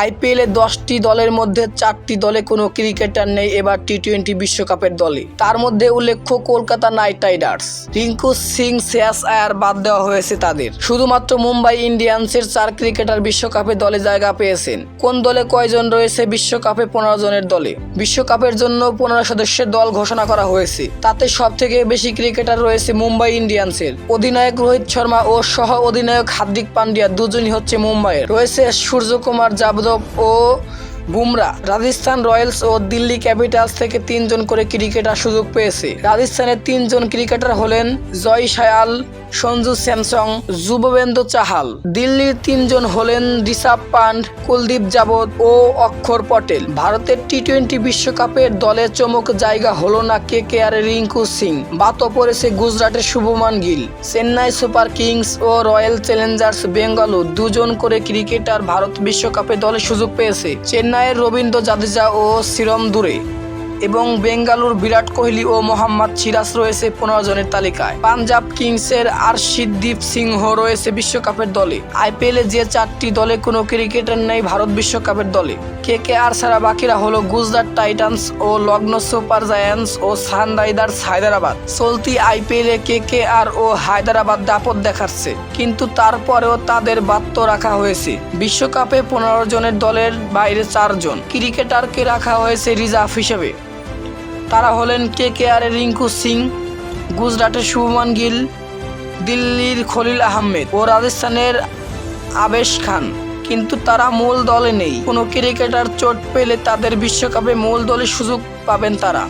আইপিএলে দশটি দলের মধ্যে চারটি দলে কোনো ক্রিকেটার নেই, এবার টি টোয়েন্টি বিশ্বকাপের দলে তার মধ্যে উল্লেখ্য কলকাতা নাইট রাইডার্স। রিঙ্কু সিং, শ্রেয়াস আয়ার বাদ দেওয়া হয়েছে তাদের। শুধুমাত্র মুম্বাই ইন্ডিয়ান্সের চার ক্রিকেটার বিশ্বকাপে দলে জায়গা পেয়েছেন। কোন দলে কয়জন রয়েছে বিশ্বকাপে পনেরো জনের দলে? বিশ্বকাপের জন্য পনেরো সদস্যের দল ঘোষণা করা হয়েছে। তাতে সব থেকে বেশি ক্রিকেটার রয়েছে মুম্বাই ইন্ডিয়ান্সের। অধিনায়ক রোহিত শর্মা ও সহ অধিনায়ক হার্দিক পান্ডিয়া দুজনই হচ্ছে মুম্বাইয়ের। রয়েছে সূর্যকুমার যাদব ও বুমরা। রাজস্থান রয়্যালস ও দিল্লি ক্যাপিটালস থেকে তিনজন করে ক্রিকেটার সুযোগ পেয়েছে। রাজস্থানের তিনজন ক্রিকেটার হলেন জয় সায়াল সঞ্জু স্যামসং যুববেন্দ্র চাহাল, দিল্লির তিনজন হলেন ঋষভ পান্ড, কুলদীপ যাবত ও অক্ষর পটেল। ভারতের টি টোয়েন্টি বিশ্বকাপের দলের চমক জায়গা হলো না কে কে আর রিঙ্কু সিং। বাতও পড়েছে গুজরাটের শুভমান গিল। চেন্নাই সুপার কিংস ও রয়্যাল চ্যালেঞ্জার্স বেঙ্গালুর দুজন করে ক্রিকেটার ভারত বিশ্বকাপে দলে সুযোগ পেয়েছে। চেন্নাইয়ের রবীন্দ্র জাদেজা ও শিরম দুরে। এবং বেঙ্গালুর বিরাট কোহলি ও মোহাম্মদ সিরাজ রয়েছে পনেরো জনের তালিকায়। পাঞ্জাব কিংসের আরশিদদীপ সিংহ রয়েছে বিশ্বকাপের দলে। আইপিএলে যে চারটি দলে কোনো ক্রিকেটার নেই ভারত বিশ্বকাপের দলে। কে কে আর ছাড়া বাকিরা হলো গুজরাট টাইটান্স ও লগ্ন সুপার জায়ান্টস ও সানরাইজার্স হায়দ্রাবাদ। চলতি আইপিএলে কে কে আর ও হায়দ্রাবাদ দাপট দেখাচ্ছে, কিন্তু তারপরেও তাদের বাধ্য রাখা হয়েছে। বিশ্বকাপে পনেরো জনের দলের বাইরে চারজন। ক্রিকেটারকে রাখা হয়েছে রিজার্ভ হিসেবে। তারা হলেন কে কে আর রিঙ্কু সিং, গুজরাটের শুভমান গিল, দিল্লির খলিল আহমেদ ও রাজস্থানের আবেশ খান। কিন্তু তারা মূল দলে নেই। কোনো ক্রিকেটার চোট পেলে তাদের বিশ্বকাপে মূল দলে সুযোগ পাবেন তারা।